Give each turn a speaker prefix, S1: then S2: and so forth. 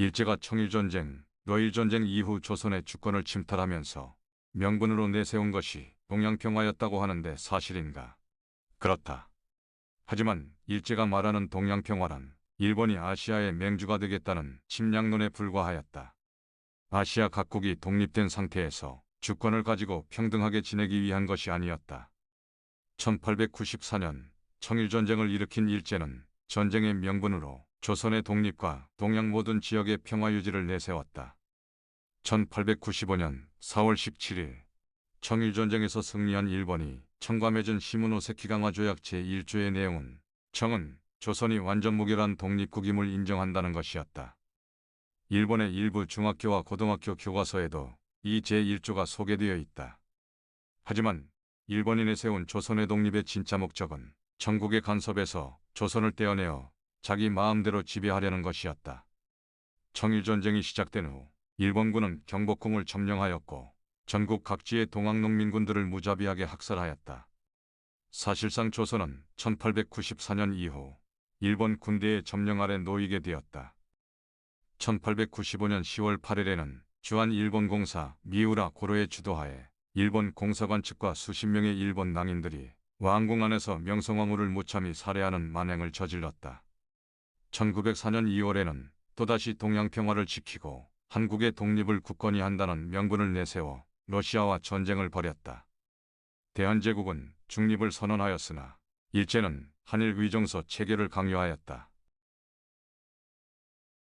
S1: 일제가 청일전쟁, 노일전쟁 이후 조선의 주권을 침탈하면서 명분으로 내세운 것이 동양평화였다고 하는데 사실인가? 그렇다. 하지만 일제가 말하는 동양평화란 일본이 아시아의 맹주가 되겠다는 침략론에 불과하였다. 아시아 각국이 독립된 상태에서 주권을 가지고 평등하게 지내기 위한 것이 아니었다. 1894년 청일전쟁을 일으킨 일제는 전쟁의 명분으로 조선의 독립과 동양 모든 지역의 평화 유지를 내세웠다. 1895년 4월 17일 청일전쟁에서 승리한 일본이 청과 맺은 시모노세키 강화 조약 제1조의 내용은 청은 조선이 완전 무결한 독립국임을 인정한다는 것이었다. 일본의 일부 중학교와 고등학교 교과서에도 이 제1조가 소개되어 있다. 하지만 일본인이 세운 조선의 독립의 진짜 목적은 전국의 간섭에서 조선을 떼어내어 자기 마음대로 지배하려는 것이었다. 청일전쟁이 시작된 후 일본군은 경복궁을 점령하였고 전국 각지의 동학농민군들을 무자비하게 학살하였다. 사실상 조선은 1894년 이후 일본 군대의 점령 아래 놓이게 되었다. 1895년 10월 8일에는 주한 일본 공사 미우라 고로의 주도하에 일본 공사관 측과 수십 명의 일본 낭인들이 왕궁 안에서 명성황후를 무참히 살해하는 만행을 저질렀다. 1904년 2월에는 또다시 동양 평화를 지키고 한국의 독립을 굳건히 한다는 명분을 내세워 러시아와 전쟁을 벌였다. 대한제국은 중립을 선언하였으나 일제는 한일 위정서 체결을 강요하였다.